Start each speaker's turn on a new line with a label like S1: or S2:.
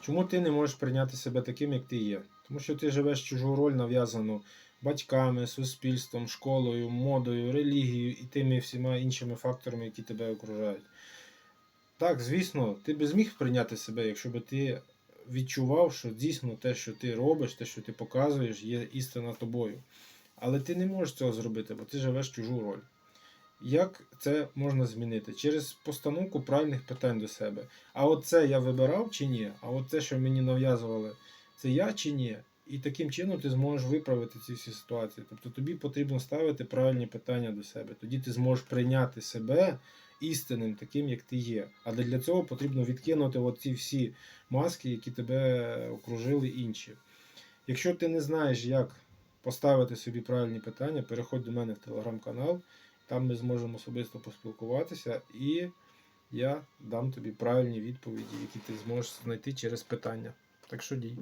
S1: Чому ти не можеш прийняти себе таким, як ти є? Тому що ти живеш чужу роль, нав'язану батьками, суспільством, школою, модою, релігією і тими всіма іншими факторами, які тебе окружають. Так, звісно, ти би зміг прийняти себе, якщо би ти відчував, що дійсно те, що ти робиш, те, що ти показуєш, є істина тобою. Але ти не можеш цього зробити, бо ти живеш чужу роль. Як це можна змінити? Через постановку правильних питань до себе. А от це я вибирав чи ні? А от те, що мені нав'язували, це я чи ні? І таким чином ти зможеш виправити ці всі ситуації. Тобто тобі потрібно ставити правильні питання до себе. Тоді ти зможеш прийняти себе істинним, таким, як ти є. Але для цього потрібно відкинути ці всі маски, які тебе окружили інші. Якщо ти не знаєш, як поставити собі правильні питання, переходь до мене в телеграм-канал. Там ми зможемо особисто поспілкуватися, і я дам тобі правильні відповіді, які ти зможеш знайти через питання. Так що дій.